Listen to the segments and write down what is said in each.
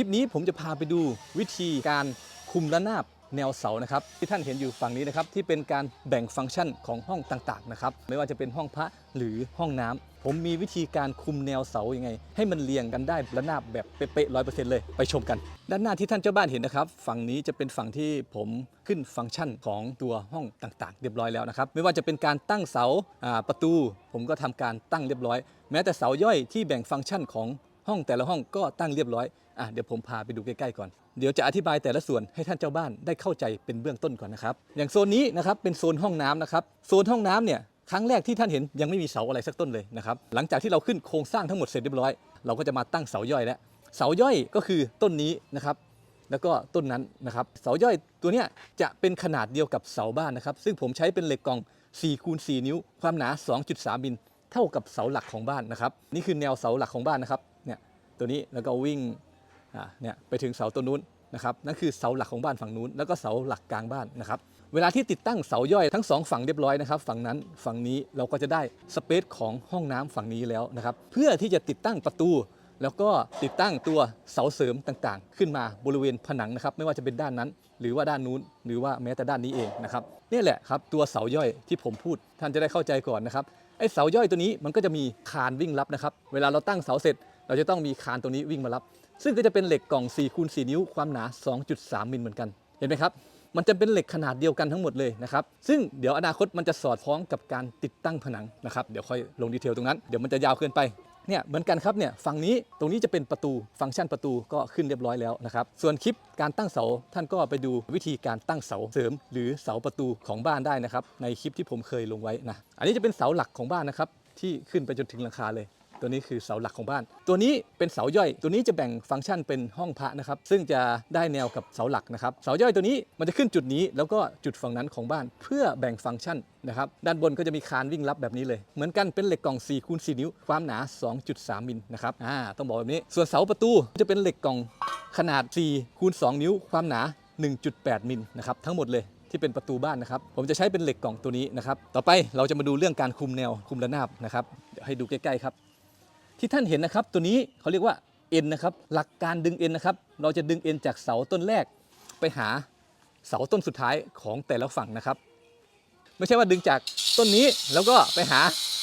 ลิปนี้ผมจะพาไปดูวิธีการคุมระนาบแนวเสานะครับที่ท่านเห็นอยู่ฝั่งนี้นะครับที่เป็นการแบ่งฟังก์ชันของห้องต่างๆนะครับไม่ว่าจะเป็นห้องพระหรือห้องน้ำผมมีวิธีการคุมแนวเสายังไง ให้มันเรียงกันได้ระนาบแบบเป๊ะร้อยเปอร์เซ็นต์เลยไปชมกัน ด้านหน้าที่ท่านเจ้าบ้านเห็นนะครับ ฝั่งนี้จะเป็นฝั่งที่ผมขึ้นฟังก์ชันของตัวห้องต่างๆ เรียบร้อยแล้วนะครับไม่ว่าจะเป็นการตั้งเสาประตู ผมก็ทำการตั้งเรียบร้อย แม้แต่เสาย่อยที่แบ่งฟังก์ชันของ ห้องแต่ละห้องก็ตั้งเรียบร้อยอะเดี๋ยวผมพาไปดูใกล้ๆก่อน เดี๋ยวจะอธิบายแต่ละส่วนให้ท่านเจ้าบ้านได้เข้าใจเป็นเบื้องต้นก่อนนะครับ อย่างโซนนี้นะครับเป็นโซนห้องน้ำนะครับ โซนห้องน้ำเนี่ยครั้งแรกที่ท่านเห็นยังไม่มีเสาอะไรสักต้นเลยนะครับ หลังจากที่เราขึ้นโครงสร้างทั้งหมดเสร็จเรียบร้อย เราก็จะมาตั้งเสาย่อยแล้ว เสาย่อยก็คือต้นนี้นะครับ แล้วก็ต้นนั้นนะครับ เสาย่อยตัวเนี้ยจะเป็นขนาดเดียวกับเสาบ้านนะครับ ซึ่งผมใช้เป็นเหล็กกล่อง4คูณ4นิ้ว ความหนา 2.3มิลเท่ากับเสาหลักของบ้านนะครับ นี่คือแนวเสาหลักของบ้านนะครับ ตัวนี้แล้วก็วิ่งเนี่ยไปถึงเสาต้นนู้นนะครับนั่นคือเสาหลักของบ้านฝั่งนู้น แล้วก็เสาหลักกลางบ้านนะครับเวลาที่ติดตั้งเสาย่อยทั้งสองฝั่งเรียบร้อยนะครับฝั่งนั้นฝั่งนี้เราก็จะได้สเปซของห้องน้ำฝั่งนี้แล้วนะครับเพื่อที่จะติดตั้งประตู แล้วก็ติดตั้งตัวเสาเสริมต่างๆ ขึ้นมาบริเวณผนังนะครับไม่ว่าจะเป็นด้านนั้น หรือว่าด้านนู้น หรือว่าแม้แต่ด้านนี้เองนะครับนี่แหละครับตัวเสาย่อยที่ผมพูดท่านจะได้เข้าใจก่อนนะครับไอ้เสาย่อยตัวนี้มันก็จะมีคานวิ่งรับนะครับ เวลาเราตั้งเสาเสร็จ เราจะต้องมีคานตัวนี้วิ่งมารับ ซึ่งก็จะเป็นเหล็กกล่อง4คูณ4นิ้วความหนา 2.3 มิลเหมือนกัน เห็นไหมครับ มันจะเป็นเหล็กขนาดเดียวกันทั้งหมดเลยนะครับ ซึ่งเดี๋ยวอนาคตมันจะสอดคล้องกับการติดตั้งผนังนะครับ เดี๋ยวค่อยลงดีเทลตรงนั้น เดี๋ยวมันจะยาวเกินไปเนี่ยเหมือนกันครับเนี่ยฝั่งนี้ตรงนี้จะเป็นประตูฟังก์ชันประตูก็ขึ้นเรียบร้อยแล้วนะครับ ส่วนคลิปการตั้งเสาท่านก็ไปดูวิธีการตั้งเสาเสริม หรือเสาประตูของบ้านได้นะครับ ในคลิปที่ผมเคยลงไว้นะอันนี้จะเป็นเสาหลักของบ้านนะครับที่ขึ้นไปจนถึงหลังคาเลย ตัวนี้คือเสาหลักของบ้าน ตัวนี้เป็นเสาย่อย ตัวนี้จะแบ่งฟังก์ชันเป็นห้องพระนะครับ ซึ่งจะได้แนวกับเสาหลักนะครับ เสาย่อยตัวนี้มันจะขึ้นจุดนี้ แล้วก็จุดฝั่งนั้นของบ้าน เพื่อแบ่งฟังก์ชันนะครับ ด้านบนก็จะมีคานวิ่งรับแบบนี้เลย เหมือนกันเป็นเหล็กกล่อง4คูณ4นิ้ว ความหนา 2.3 มิลนะครับ อ่า ต้องบอกแบบนี้ ส่วนเสาประตูจะเป็นเหล็กกล่องขนาด4คูณ2นิ้ว ความหนา 1.8 มิลนะครับ ทั้งหมดเลยที่เป็นประตูบ้านนะครับ ผมจะใช้เป็นเหล็กกล่องตัวนี้นะครับ ต่อไปเราจะมาดูเรื่องการคุมแนวคุมระนาบนะครับ เดี๋ยวให้ดูใกล้ๆครับ ที่ท่านเห็นนะครับ ตัวนี้เขาเรียกว่าเอ็นนะครับ หลักการดึงเอ็นนะครับ เราจะดึงเอ็นจากเสาต้นแรกไปหาเสาต้นสุดท้ายของแต่ละฝั่งนะครับ ไม่ใช่ว่าดึงจากต้นนี้แล้วก็ไปหา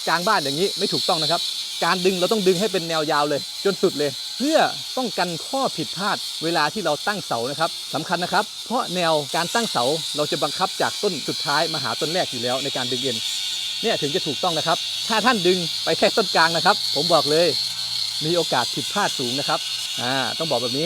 กลางบ้านอย่างนี้ไม่ถูกต้องนะครับ การดึงเราต้องดึงให้เป็นแนวยาวเลย จนสุดเลย เพื่อป้องกันข้อผิดพลาดเวลาที่เราตั้งเสานะครับสำคัญนะครับ เพราะแนวการตั้งเสาเราจะบังคับจากต้นสุดท้ายมาหาต้นแรกอยู่แล้วในการดึงเอ็น เนี่ยถึงจะถูกต้องนะครับ ถ้าท่านดึงไปแค่ต้นกลางนะครับ ผมบอกเลยมีโอกาสผิดพลาดสูงนะครับอ่าต้องบอกแบบนี้